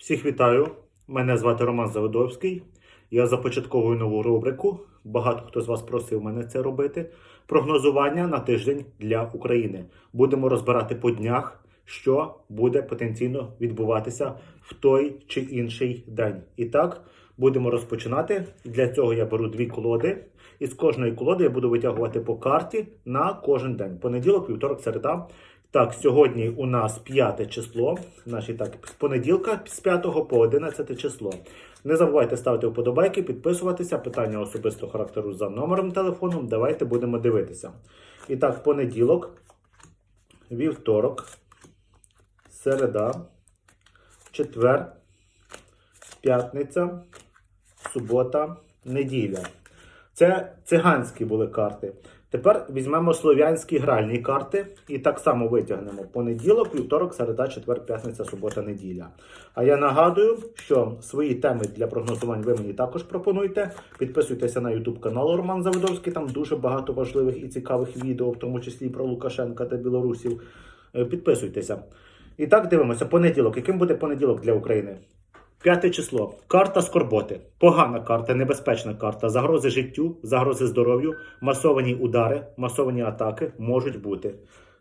Всіх вітаю! Мене звати Роман Заводовський. Я започатковую нову рубрику. Багато хто з вас просив мене це робити. Прогнозування на тиждень для України. Будемо розбирати по днях, що буде потенційно відбуватися в той чи інший день. І так, будемо розпочинати. Для цього я беру дві колоди. І з кожної колоди я буду витягувати по карті на кожен день. Понеділок, вівторок, середа. Так, сьогодні у нас 5 число, значить так, з понеділка з 5 по 11 число. Не забувайте ставити вподобайки, підписуватися. Питання особистого характеру за номером телефону. Давайте будемо дивитися. І так, понеділок, вівторок, середа, четвер, п'ятниця, субота, неділя. Це циганські були карти. Тепер візьмемо слов'янські гральні карти і так само витягнемо понеділок, вівторок, середа, четвер, п'ятниця, субота, неділя. А я нагадую, що свої теми для прогнозувань ви мені також пропонуйте. Підписуйтеся на YouTube канал Роман Заводовський. Там дуже багато важливих і цікавих відео, в тому числі про Лукашенка та білорусів. Е, Підписуйтеся. І так дивимося. Понеділок. Яким буде понеділок для України? П'яте число. Карта скорботи. Погана карта, небезпечна карта. Загрози життю, загрози здоров'ю, масовані удари, масовані атаки можуть бути.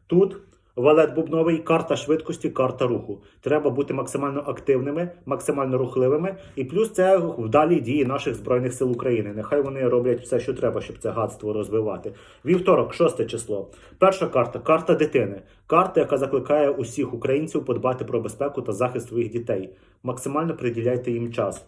Тут валет бубновий, карта швидкості, карта руху. Треба бути максимально активними, максимально рухливими. І плюс це вдалі дії наших збройних сил України. Нехай вони роблять все, що треба, щоб це гадство розвивати. Вівторок, шосте число. Перша карта карта дитини. Карта, яка закликає усіх українців подбати про безпеку та захист своїх дітей. Максимально приділяйте їм час.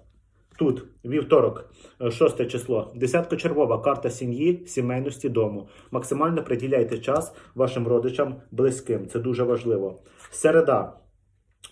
Тут вівторок, е, шосте число, десятка червова карта сім'ї, сімейності дому. Максимально приділяйте час вашим родичам, близьким. Це дуже важливо. Середа.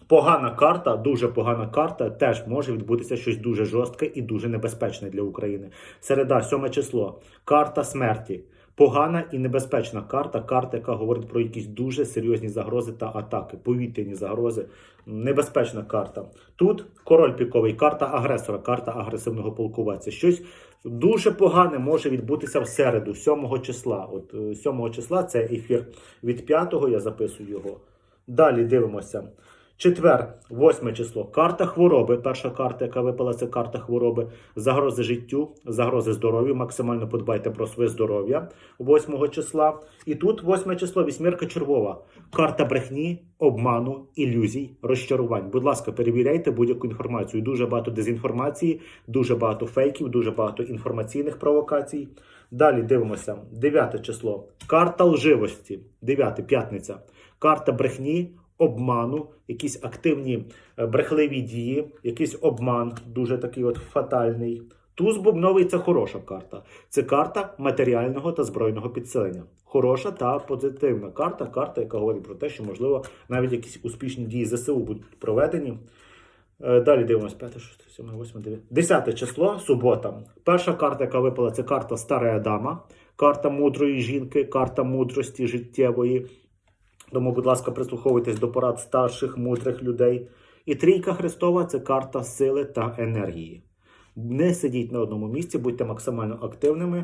Погана карта, дуже погана карта, теж може відбутися щось дуже жорстке і дуже небезпечне для України. Середа, сьоме число. Карта смерті. Погана і небезпечна карта, карта, яка говорить про якісь дуже серйозні загрози та атаки, повітряні загрози. Небезпечна карта. Тут король піковий, карта агресора, карта агресивного полкуватця. Щось дуже погане може відбутися в середу, 7 числа. От е, 7 числа це ефір від 5-го, я записую його. Далі дивимося. Четвер, восьме число. Карта хвороби. Перша карта, яка випала, це карта хвороби. Загрози життю, загрози здоров'ю. Максимально подбайте про своє здоров'я 8 числа. І тут восьме число, вісьмірка червова. Карта брехні, обману, ілюзій, розчарувань. Будь ласка, перевіряйте будь-яку інформацію. Дуже багато дезінформації, дуже багато фейків, дуже багато інформаційних провокацій. Далі дивимося. Дев'яте число. Карта лживості. Дев'яте, п'ятниця. Карта брехні, обману, якісь активні е, брехливі дії, якийсь обман, дуже такий от фатальний. Туз бубновий це хороша карта. Це карта матеріального та збройного підсилення. Хороша та позитивна карта. Карта, яка говорить про те, що можливо навіть якісь успішні дії ЗСУ будуть проведені. Е, Далі дивимося 5, 6, 7, 8, 9. 10 число, субота. Перша карта, яка випала, це карта Стара Дама, карта мудрої жінки, карта мудрості життєвої. Тому, будь ласка, прислуховуйтесь до порад старших, мудрих людей. І трійка Христова це карта сили та енергії. Не сидіть на одному місці, будьте максимально активними.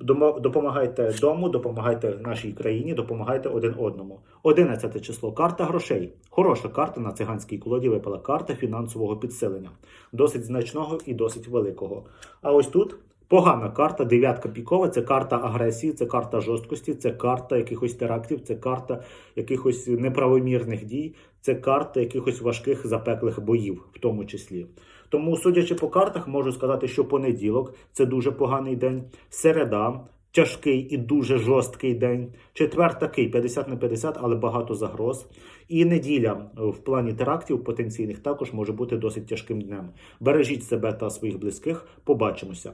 Допомагайте дому, допомагайте нашій країні, допомагайте один одному. 11 число. Карта грошей. Хороша карта на циганській колоді випала карта фінансового підсилення. Досить значного і досить великого. А ось тут погана карта, дев'ятка пікова. Це карта агресії, це карта жорсткості, це карта якихось терактів, це карта якихось неправомірних дій, це карта якихось важких запеклих боїв, в тому числі. Тому, судячи по картах, можу сказати, що понеділок це дуже поганий день, середа. Тяжкий і дуже жорсткий день. Четвер такий 50 на 50, але багато загроз. І неділя в плані терактів потенційних також може бути досить тяжким днем. Бережіть себе та своїх близьких. Побачимося.